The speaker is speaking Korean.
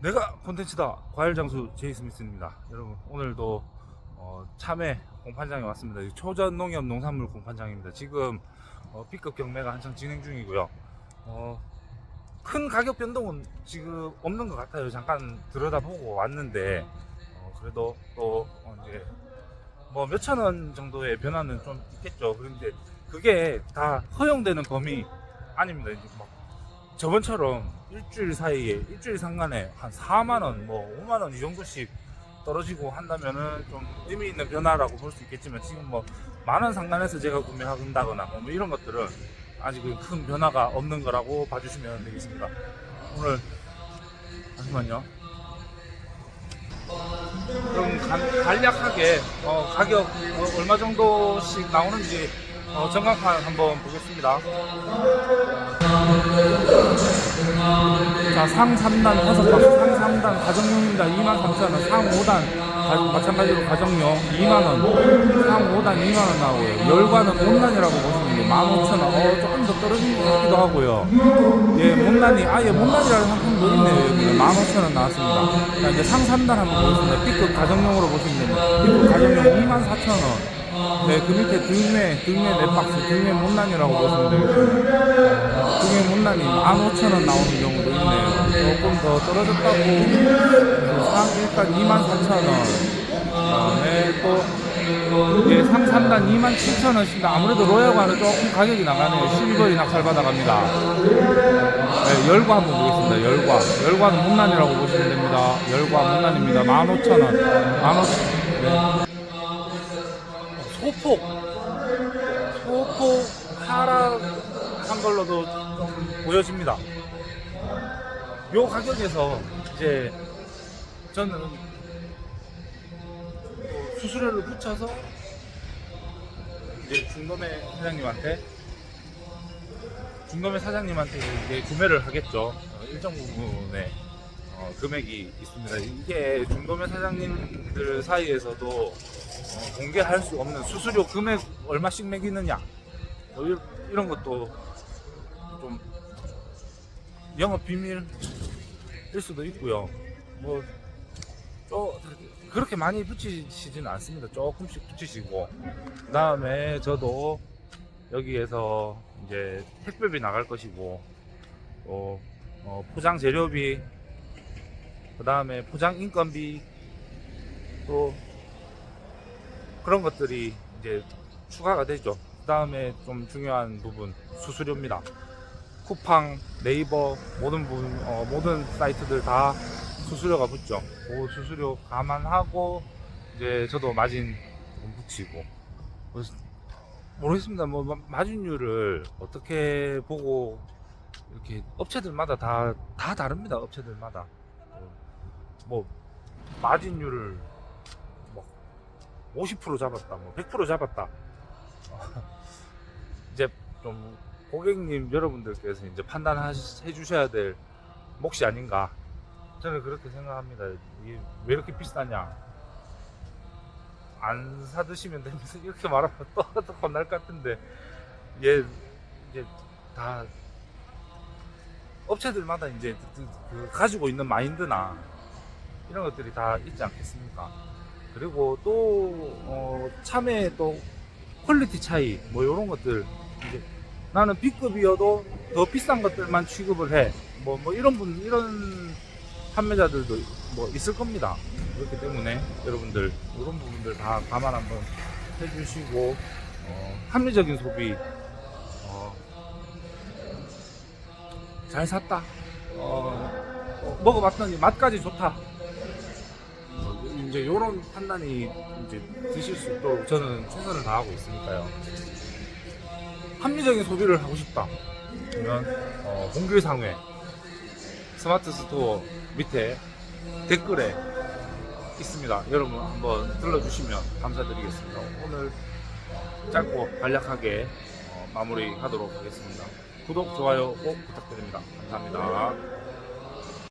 내가 콘텐츠다. 과일 장수 제이 스미스입니다. 여러분 오늘도 어, 참외 공판장에 왔습니다. 이 초전 농협 농산물 공판장입니다. 지금 어, B급 경매가 한창 진행 중이고요. 어, 큰 가격 변동은 지금 없는 것 같아요. 잠깐 들여다보고 왔는데 어, 그래도 또 어, 이제 뭐 몇천 원 정도의 변화는 좀 있겠죠. 그런데 그게 다 허용되는 범위 아닙니다. 이제 막 저번처럼 일주일 사이에 일주일 상간에 한 4만 원, 뭐 5만 원 이 정도씩 떨어지고 한다면은 좀 의미 있는 변화라고 볼 수 있겠지만 지금 뭐 만 원 상간에서 제가 구매한다거나 뭐 이런 것들은 아직은 큰 변화가 없는 거라고 봐주시면 되겠습니다. 오늘 잠시만요. 그럼 간- 간략하게 어, 가격 어, 얼마 정도씩 나오는지 어, 전광판 한번 보겠습니다. 자, 상 3단 다섯 박스, 상 3단 가정용입니다. 23,000원, 상 5단 마찬가지로 가정용 2만원, 상 5단 2만원 나오고요. 열과는 못난이라고 보시면 돼요. 15,000원, 어, 조금 더 떨어진 것 같기도 하고요. 예, 못난이, 아예 못난이라는 상품도 있네요. 여기 15,000원 나왔습니다. 자, 이제 상 3단 한번 보겠습니다. B급 가정용으로 보시면 됩니다. B급 가정용 24,000원. 네, 그 밑에 등매, 등매 네 박스, 등매 못난이라고 보시면 되겠습니다. 등매 못난이 15,000원 나오는 경우도 있네요. 조금 더 떨어졌다고. 상 일단 24,000원. 그다음에 또, 예, 상 3단 27,000원씩인데 아무래도 로얄과는 조금 가격이 나가네요. 12벌이 낙찰 받아갑니다. 네, 열과 한번 보겠습니다. 열과. 열과는 못난이라고 보시면 됩니다. 열과 못난입니다. 15,000원. 15,000원. 네. 소폭 소폭 하락한 걸로도 좀 보여집니다. 요 가격에서 이제 저는 또 수수료를 붙여서 이제 중도매 사장님한테 중도매 사장님한테 이제 구매를 하겠죠. 어, 일정 부분의 어, 금액이 있습니다. 이게 중도매 사장님들 사이에서도 어, 공개할 수 없는 수수료 금액 얼마씩 매기느냐 뭐 이- 이런 것도 좀 영업 비밀일 수도 있고요. 뭐 또 그렇게 많이 붙이시지는 않습니다. 조금씩 붙이시고 그 다음에 저도 여기에서 이제 택배비 나갈 것이고 또 어, 포장 재료비 그 다음에 포장 인건비 또 그런 것들이 이제 추가가 되죠. 그 다음에 좀 중요한 부분 수수료입니다. 쿠팡, 네이버 모든 부분 어, 모든 사이트들 다 수수료가 붙죠. 그 수수료 감안하고 이제 저도 마진 좀 붙이고 모르겠습니다. 뭐 마- 마진율을 어떻게 보고 이렇게 업체들마다 다 다 다릅니다. 업체들마다 어, 뭐 마진율을 뭐50% 잡았다, 뭐 100% 잡았다. 이제 좀 고객님 여러분들께서 이제 판단해 주셔야 될 몫이 아닌가. 저는 그렇게 생각합니다. 이게 왜 이렇게 비싸냐? 안 사드시면 되면서 이렇게 말하면 또, 또 혼날 것 같은데, 얘 이제 다 업체들마다 이제 그, 그 가지고 있는 마인드나 이런 것들이 다 있지 않겠습니까? 그리고 또 어, 참외 또 퀄리티 차이 뭐 이런 것들 이제 나는 B급이어도 더 비싼 것들만 취급을 해. 뭐, 뭐 이런 분 이런 판매자들도 뭐 있을 겁니다. 그렇기 때문에 여러분들 이런 부분들 다 감안 한번 해주시고 어, 합리적인 소비 어, 잘 샀다. 어, 어, 먹어봤더니 맛까지 좋다. 어, 이제 이런 판단이 이제 드실 수 있도록 저는 최선을 다하고 있으니까요. 합리적인 소비를 하고 싶다. 그러면 어, 공길상회 스마트 스토어 밑에 댓글에 있습니다. 여러분 한번 들러주시면 감사드리겠습니다. 오늘 짧고 간략하게 어, 마무리하도록 하겠습니다. 구독, 좋아요 꼭 부탁드립니다. 감사합니다.